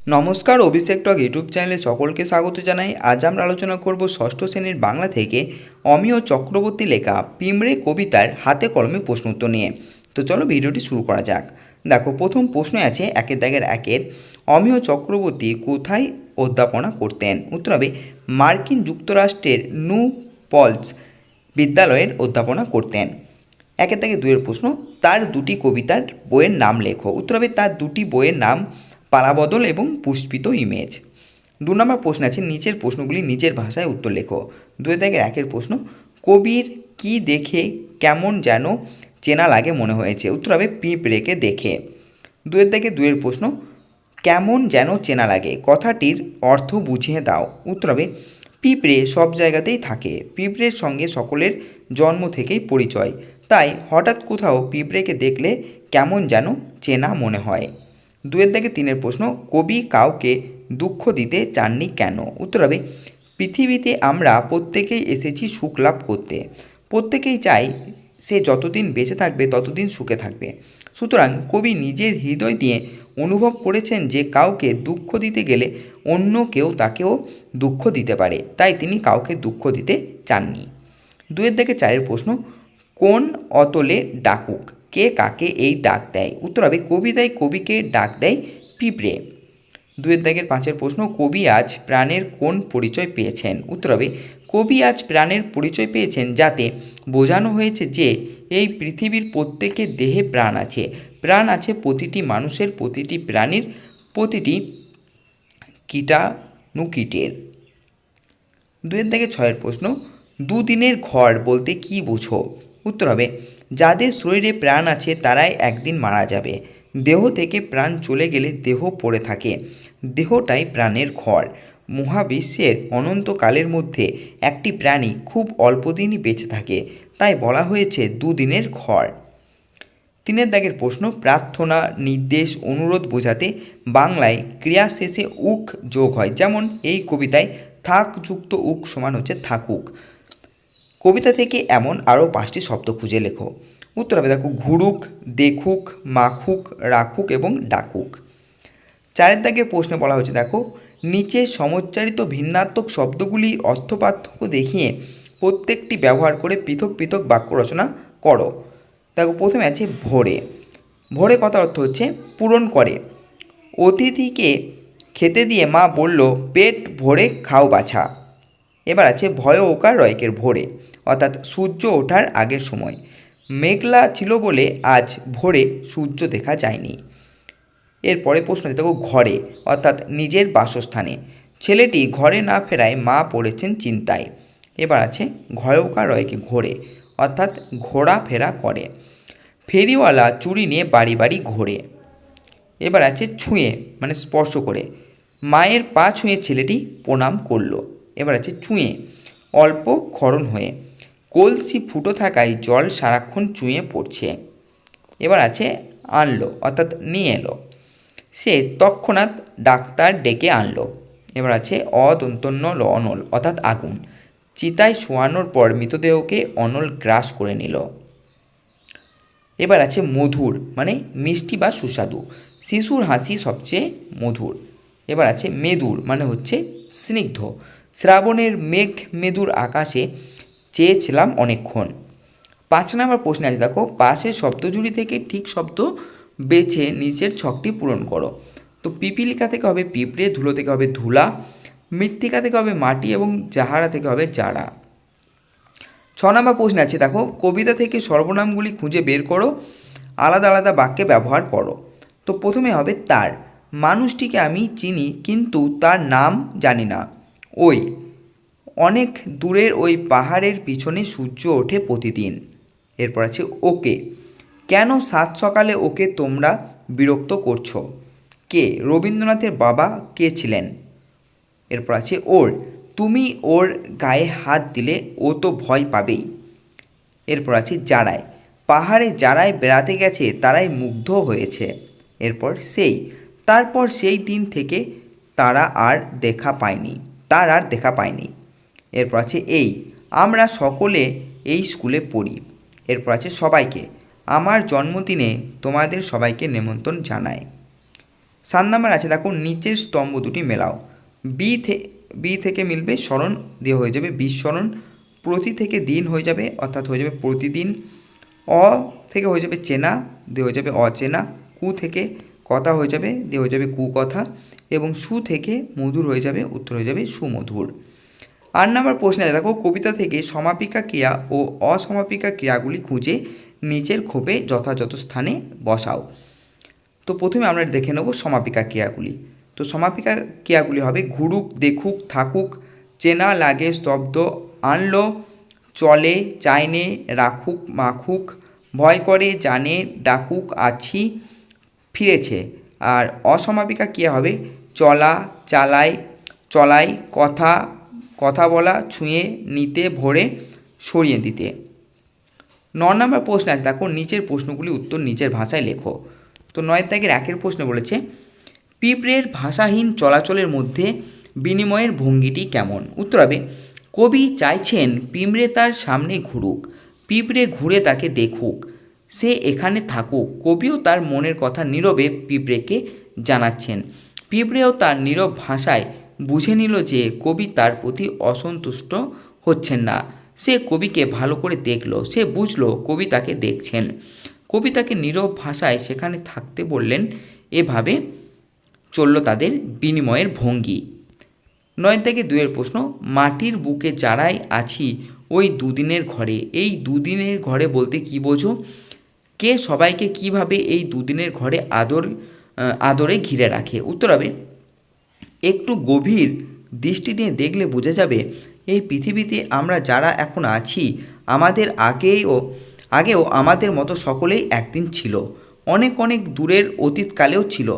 নমস্কার, অভিষেক টক ইউটিউব চ্যানেলে সকলকে স্বাগত জানাই। আজ আমরা আলোচনা করব ষষ্ঠ শ্রেণির বাংলা থেকে অমিয় চক্রবর্তী লেখা পিমড়ে কবিতার হাতে কলমে প্রশ্ন উত্তর নিয়ে। তো চলো ভিডিওটি শুরু করা যাক। দেখো, প্রথম প্রশ্ন আছে একের দাগের একের। অমিয় চক্রবর্তী কোথায় অধ্যাপনা করতেন? উত্তর হবে, মার্কিন যুক্তরাষ্ট্রের নু পলস বিদ্যালয়ের অধ্যাপনা করতেন। একের থেকে দুইয়ের প্রশ্ন, তার দুটি কবিতার বইয়ের নাম লেখো। উত্তর হবে, তার দুটি বইয়ের নাম পালাবদল এবং পুষ্পিত ইমেজ দু নম্বর প্রশ্ন আছে, নিচের প্রশ্নগুলি নিজের ভাষায় উত্তর লেখো। দুই থেকে একের প্রশ্ন, কবির কি দেখে কেমন যেন চেনা লাগে মনে হয়েছে? উত্তর হবে, পিঁপড়েকে দেখে। দুয়ের থেকে দুয়ের প্রশ্ন, কেমন যেন চেনা লাগে? কথাটির অর্থ বুঝিয়ে দাও। উত্তর হবে, পিঁপড়ে সব জায়গাতেই থাকে। পিঁপড়ের সঙ্গে সকলের জন্ম থেকেই পরিচয়। তাই হঠাৎ কোথাও পিঁপড়েকে দেখলে কেমন যেন চেনা মনে হয়। দুয়ের থেকে তিনের প্রশ্ন, কবি কাউকে দুঃখ দিতে চাননি কেন? উত্তর হবে, পৃথিবীতে আমরা প্রত্যেকেই এসেছি সুখ লাভ করতে। প্রত্যেকেই চাই সে যতদিন বেঁচে থাকবে, ততদিন সুখে থাকবে। সুতরাং কবি নিজের হৃদয় দিয়ে অনুভব করেছেন যে কাউকে দুঃখ দিতে গেলে অন্য কেউ তাকেও দুঃখ দিতে পারে। তাই তিনি কাউকে দুঃখ দিতে চাননি। দুয়ের থেকে চারের প্রশ্ন, কোন অতলে ডাকুক? কে কাকে এই ডাক দেয়? উত্তর হবে, কবিতায় কবিকে ডাক দেয় পিঁপড়ে। দুয়ের দাগের পাঁচের প্রশ্ন, কবি আজ প্রাণের কোন পরিচয় পেয়েছেন? উত্তর হবে, কবি আজ প্রাণের পরিচয় পেয়েছেন যাতে বোঝানো হয়েছে যে এই পৃথিবীর প্রত্যেকের দেহে প্রাণ আছে। প্রাণ আছে প্রতিটি মানুষের, প্রতিটি প্রাণীর, প্রতিটি কীটাণুকীটের। দুয়ের থেকে ছয়ের প্রশ্ন, দুদিনের ঘর বলতে কি বোঝো? উত্তর হবে, যাদের শরীরে প্রাণ আছে তারাই একদিন মারা যাবে। দেহ থেকে প্রাণ চলে গেলে দেহ পড়ে থাকে। দেহটাই প্রাণের ঘর। মহাবিশ্বের অনন্তকালের মধ্যে একটি প্রাণী খুব অল্পদিনই বেঁচে থাকে। তাই বলা হয়েছে দুদিনের ঘর। তিনের দাগের প্রশ্ন, প্রার্থনা, নির্দেশ, অনুরোধ বোঝাতে বাংলায় ক্রিয়া শেষে উক যোগ হয়। যেমন এই কবিতায় থাক যুক্ত উক সমান হচ্ছে থাকুক। কবিতা থেকে এমন আরও পাঁচটি শব্দ খুঁজে লেখো। উত্তর হবে দেখো, ঘুরুক, দেখুক, মাখুক, রাখুক এবং ডাকুক। চারের দাগের প্রশ্নে বলা হয়েছে দেখো, নিচে সমচ্চারিত ভিন্নাত্মক শব্দগুলির অর্থ পার্থক্য দেখিয়ে প্রত্যেকটি ব্যবহার করে পৃথক পৃথক বাক্য রচনা করো। দেখো, প্রথমে আছে ভোরে। ভোরে কথা অর্থ হচ্ছে পূরণ করে। অতিথিকে খেতে দিয়ে মা বলল, পেট ভরে খাও বাছা। এবার আছে ভয় ওকার রয়কের ভোরে, অর্থাৎ সূর্য ওঠার আগের সময়। মেঘলা ছিল বলে আজ ভোরে সূর্য দেখা যায়নি। এরপরে প্রশ্ন দেখো, ঘরে, অর্থাৎ নিজের বাসস্থানে। ছেলেটি ঘরে না ফেরায় মা পড়েছেন চিন্তায়। এবার আছে ঘয়কা রয়কে ঘোরে, অর্থাৎ ঘোরা ফেরা করে। ফেরিওয়ালা চুরি নিয়ে বাড়ি বাড়ি ঘোরে। এবার আছে ছুঁয়ে মানে স্পর্শ করে। মায়ের পা ছুঁয়ে ছেলেটি প্রণাম করল। এবার আছে চুঁয়ে। অল্প ক্ষরণ হয়ে। কলসি ফুটো থাকায় জল সারাক্ষণ চুঁয়ে পড়ছে। এবার আছে আনলো, অর্থাৎ নিয়ে এলো। সে তৎক্ষণাৎ ডাক্তার ডেকে আনলো। এবার আছে অদন্তন্য অনল, অর্থাৎ আগুন। চিতায় শোয়ানোর পর মৃতদেহকে অনল গ্রাস করে নিল। এবার আছে মধুর মানে মিষ্টি বা সুস্বাদু। শিশুর হাসি সবচেয়ে মধুর। এবার আছে মেদুর মানে হচ্ছে স্নিগ্ধ। শ্রাবণের মেঘ মেদুর আকাশে চেয়েছিলাম অনেকক্ষণ। পাঁচ নম্বর প্রশ্নে আছে, দেখো পাশের শব্দজুড়ি থেকে ঠিক শব্দ বেছে নিচের ছকটি পূরণ করো। তো পিপিলিকা থেকে হবে পিঁপড়ে, ধুলো থেকে হবে ধুলা, মৃত্তিকা থেকে হবে মাটি এবং জাহারা থেকে হবে জারা। ছ নম্বর প্রশ্ন আছে, দেখো, কবিতা থেকে সর্বনামগুলি খুঁজে বের করো, আলাদা আলাদা বাক্যে ব্যবহার করো। তো প্রথমে হবে তার। মানুষটিকে আমি চিনি, কিন্তু তার নাম জানি না। ওই, অনেক দূরের ওই পাহাড়ের পিছনে সূর্য ওঠে প্রতিদিন। এরপর আছে ওকে, কেন সাত সকালে ওকে তোমরা বিরক্ত করছ? কে, রবীন্দ্রনাথের বাবা কে ছিলেন? এরপর আছে ওর, তুমি ওর গায়ে হাত দিলে ও তো ভয় পাবেই। এরপর আছে যারাই, পাহাড়ে যারাই বেড়াতে গেছে তারাই মুগ্ধ হয়েছে। এরপর সেই, তারপর সেই দিন থেকে তারা আর দেখা পায়নি। তার আর দেখা পায়নি এরপর আছে এই, আমরা সকলে এই স্কুলে পড়ি। এরপর আছে সবাইকে, আমার জন্মদিনে তোমাদের সবাইকে নেমন্তন্ন জানাই। সাত নাম্বার আছে, দেখো, নিচের স্তম্ভ দুটি মেলাও। বি থে, বি থেকে মিলবে স্মরণ, দিয়ে হয়ে যাবে বিস্মরণ প্রতি থেকে দিন হয়ে যাবে, অর্থাৎ হয়ে যাবে প্রতিদিন। অ থেকে হয়ে যাবে চেনা, দিয়ে হয়ে যাবে অচেনা। কু থেকে কথা হয়ে যাবে, দিয়ে হয়ে যাবে কুকথা। এবং সু থেকে মধুর হয়ে যাবে, উত্তর হয়ে যাবে সুমধুর। আট নম্বর প্রশ্নে দেখো, কবিতা থেকে সমাপিকা ক্রিয়া ও অসমাপিকা ক্রিয়াগুলি খুঁজে নিচের খোপে যথাযথ স্থানে বসাও। তো প্রথমে আমরা দেখে নেব সমাপিকা ক্রিয়াগুলি। তো সমাপিকা ক্রিয়াগুলি হবে, ঘুরুক, দেখুক, থাকুক, চেনা, লাগে, স্তব্ধ, আনলো, চলে, চাইনে, রাখুক, মাখুক, ভয় করে, জানে, ডাকুক, আছি, ফিরেছে। আর অসমাপিকা ক্রিয়া হবে চলা, চালাই, চলাই, কথা কথা বলা, ছুঁয়ে, নিতে, ভরে, সরিয়ে দিতে। ন নম্বর প্রশ্ন আছে, দেখো নিচের প্রশ্নগুলি উত্তর নিচের ভাষায় লেখো। তো নয় তারিখের একের প্রশ্ন বলেছে, পিঁপড়ের ভাষাহীন চলাচলের মধ্যে বিনিময়ের ভঙ্গিটি কেমন? উত্তর হবে, কবি চাইছেন পিঁপড়ে তার সামনে ঘুরুক, পিঁপড়ে ঘুরে তাকে দেখুক, সে এখানে থাকুক। কবিও তার মনের কথা নীরবে পিঁপড়েকে জানাচ্ছেন। পিঁপড়েও তার নীরব ভাষায় বুঝে নিল যে কবি তার প্রতি অসন্তুষ্ট হচ্ছেন না। সে কবিকে ভালো করে দেখল, সে বুঝলো কবি তাকে দেখছেন। কবি তাকে নীরব ভাষায় সেখানে থাকতে বললেন, এভাবে চলল তাদের বিনিময়ের ভঙ্গি। নয় থেকে দুয়ের প্রশ্ন, মাটির বুকে যারাই আছি ওই দুদিনের ঘরে, এই দুদিনের ঘরে বলতে কি বোঝো? কে সবাইকে কীভাবে এই দুদিনের ঘরে আদর আদরে ঘিরে রাখে। উত্তর হবে, একটু গভীর দৃষ্টি দিয়ে দেখলে বোঝা যাবে, এই পৃথিবীতে আমরা যারা এখন আছি, আমাদের আগেও আগেও আমাদের মতো সকলেই একদিন ছিল। অনেক অনেক দূরের অতীতকালেও ছিল।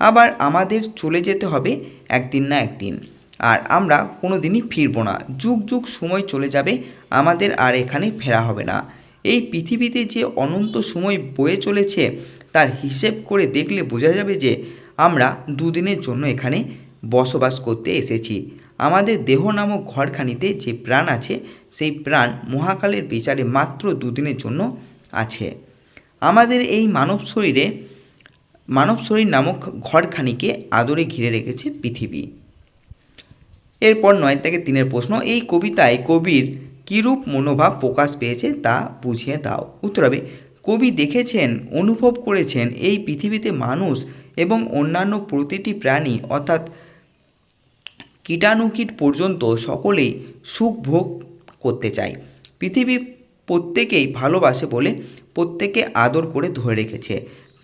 আবার আমাদের চলে যেতে হবে একদিন না একদিন। আর আমরা কোনো দিনই ফিরবো না। যুগ যুগ সময় চলে যাবে, আমাদের আর এখানে ফেরা হবে না। এই পৃথিবীতে যে অনন্ত সময় বয়ে চলেছে তার হিসেব করে দেখলে বোঝা যাবে যে আমরা দুদিনের জন্য এখানে বসবাস করতে এসেছি। আমাদের দেহ নামক ঘরখানিতে যে প্রাণ আছে, সেই প্রাণ মহাকালের বিচারে মাত্র দুদিনের জন্য আছে। আমাদের এই মানব শরীরে, মানব শরীর নামক ঘরখানিকে আদরে ঘিরে রেখেছে পৃথিবী। এরপর নয় থেকে তিনের প্রশ্ন, এই কবিতায় কবির কীরূপ মনোভাব প্রকাশ পেয়েছে তা বুঝিয়ে দাও। উত্তর হবে কবি দেখেছেন, অনুভব করেছেন এই পৃথিবীতে মানুষ এবং অন্যান্য প্রতিটি প্রাণী, অর্থাৎ কীটাণুকীট পর্যন্ত সকলেই সুখ ভোগ করতে চায়। পৃথিবী প্রত্যেকেই ভালোবাসে বলে প্রত্যেকে আদর করে ধরে রেখেছে।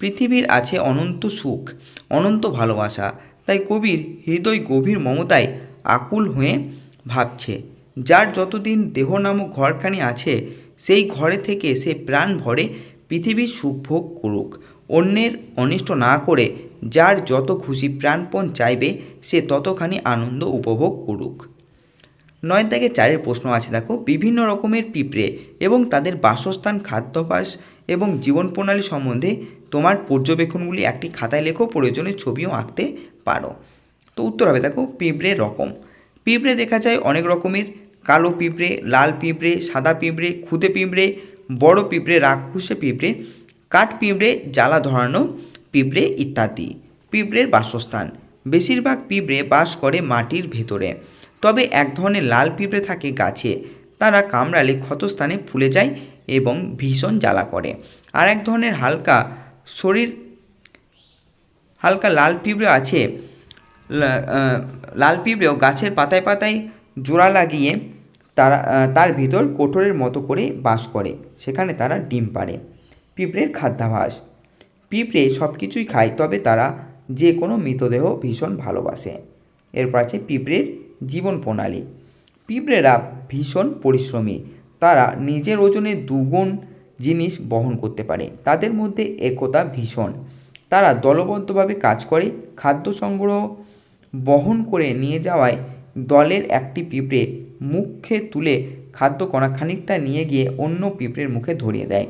পৃথিবীর আছে অনন্ত সুখ, অনন্ত ভালোবাসা। তাই কবির হৃদয় গভীর মমতায় আকুল হয়ে ভাবছে। যার যতদিন দেহ নামক ঘরখানি আছে, সেই ঘরে থেকে সে প্রাণ ভরে পৃথিবীর সুখ ভোগ করুক। অন্যের অনিষ্ট না করে যার যত খুশি প্রাণপণ চাইবে, সে ততখানি আনন্দ উপভোগ করুক। নয় থেকে চারের প্রশ্ন আছে, দেখো। বিভিন্ন রকমের পিঁপড়ে এবং তাদের বাসস্থান, খাদ্যাভ্যাস এবং জীবন প্রণালী সম্বন্ধে তোমার পর্যবেক্ষণগুলি একটি খাতায় লেখো প্রয়োজনে ছবিও আঁকতে পারো। তো উত্তর হবে, দেখো পিঁপড়ের রকম। পিঁপড়ে দেখা যায় অনেক রকমের। কালো পিঁপড়ে, লাল পিঁপড়ে, সাদা পিঁপড়ে খুদে পিঁপড়ে বড় পিঁপড়ে, রাক্ষসে পিঁপড়ে, কাঠ পিঁপড়ে, জ্বালা ধরানো পিঁপড়ে ইত্যাদি। পিঁপড়ের বাসস্থান। বেশিরভাগ পিঁপড়ে বাস করে মাটির ভেতরে। তবে এক ধরনের লাল পিঁপড়ে থাকে গাছে। তারা কামড়ালে ক্ষতস্থানে ফুলে যায় এবং ভীষণ জ্বালা করে। আর এক ধরনের হালকা শরীর, হালকা লাল পিঁপড়ে আছে। লাল পিঁপড়েও গাছের পাতায় পাতায় জোড়া লাগিয়ে তারা তার ভিতর কোটরের মতো করে বাস করে, সেখানে তারা ডিম পাড়ে। পিঁপড়ের খাদ্যাভাস। পিঁপড়ে সব কিছুই খায়, তবে তারা যে কোনো মৃতদেহ ভীষণ ভালোবাসে। এরপর আছে পিঁপড়ের জীবন প্রণালী। পিঁপড়েরা ভীষণ পরিশ্রমী। তারা নিজের ওজনে দুগুণ জিনিস বহন করতে পারে। তাদের মধ্যে একতা ভীষণ। তারা দলবদ্ধভাবে কাজ করে, খাদ্য সংগ্রহ বহন করে নিয়ে যাওয়ায় দলের একটি পিঁপড়ে মুখে তুলে খাদ্য কণা খানিকটা নিয়ে গিয়ে অন্য পিঁপড়ের মুখে ধরিয়ে দেয়।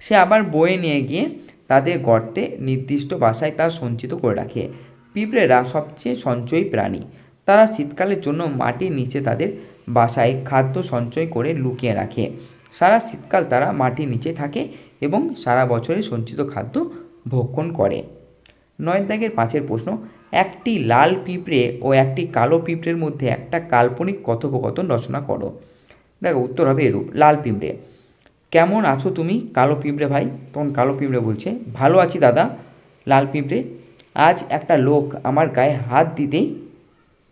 সে আবার বয়ে নিয়ে গিয়ে তাদের গর্তে নির্দিষ্ট বাসায় তা সঞ্চিত করে রাখে। পিঁপড়েরা সবচেয়ে সঞ্চয়ী প্রাণী। তারা শীতকালের জন্য মাটির নিচে তাদের বাসায় খাদ্য সঞ্চয় করে লুকিয়ে রাখে। সারা শীতকাল তারা মাটির নিচে থাকে এবং সারা বছরে সঞ্চিত খাদ্য ভক্ষণ করে। নয় দাগের পাঁচের প্রশ্ন একটি লাল পিঁপড়ে ও একটি কালো পিঁপড়ের মধ্যে একটা কাল্পনিক কথোপকথন রচনা করো। দেখো, উত্তর হবে এরূপ, লাল পিঁপড়ে। কেমন আছো তুমি? কালো পিঁপড়ে ভাই তখন কালো পিঁপড়ে বলছে? ভালো আছি দাদা, লাল পিঁপড়ে। আজ একটা লোক আমার গায়ে হাত দিতেই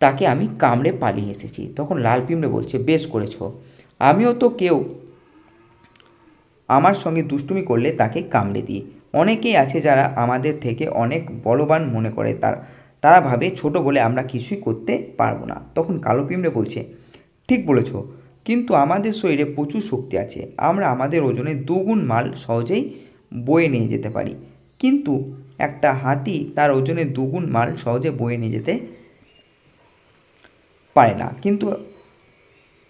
তাকে আমি কামড়ে পালিয়ে এসেছি। তখন লাল পিঁপড়ে বলছে, বেশ করেছ। আমিও তো কেউ আমার সঙ্গে দুষ্টুমি করলে তাকে কামড়ে দিই। অনেকেই আছে যারা আমাদের থেকে অনেক বলবান মনে করে তার তারা ভাবে ছোট বলে আমরা কিছুই করতে পারব না। তখন কালো পিঁমড়ে বলছে, ঠিক বলেছ, কিন্তু আমাদের শরীরে প্রচুর শক্তি আছে। আমরা আমাদের ওজনে দুগুণ মাল সহজেই বয়ে নিয়ে যেতে পারি। কিন্তু একটা হাতি তার ওজনে দুগুণ মাল সহজে বয়ে নিয়ে যেতে পারে না, কিন্তু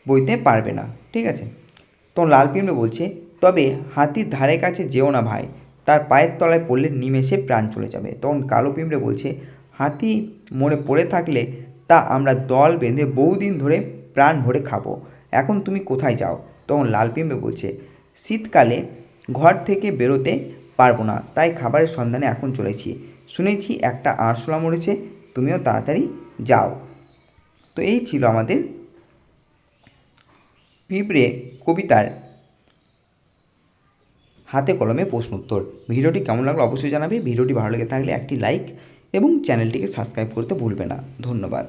বইতে পারবে না। ঠিক আছে? তখন লাল পিঁমড়ে বলছে, তবে হাতির ধারে কাছে যেও না ভাই, তার পায়ের তলায় পড়লে নিমেষে প্রাণ চলে যাবে। তখন কালো পিঁমড়ে বলছে হাতি মনে পড়ে থাকলে তা আমরা দল বেঁধে বহুদিন ধরে প্রাণ ভরে খাব। এখন তুমি কোথায় যাও? তখন লাল পিঁমড়ে বলছে, শীতকালে ঘর থেকে বেরোতে পারব না, তাই খাবারের সন্ধানে এখন চলেছি। শুনেছি একটা আরশোলা মরেছে, তুমিও তাড়াতাড়ি যাও। তো এই ছিল আমাদের পিঁপড়ে কবিতার হাতে কলমে প্রশ্ন উত্তর ভিডিওটি কেমন লাগল অবশ্যই জানাবে। ভিডিওটি ভালো লেগে থাকলে একটি লাইক এবং চ্যানেলটিকে সাবস্ক্রাইব করতে ভুলবে না। ধন্যবাদ।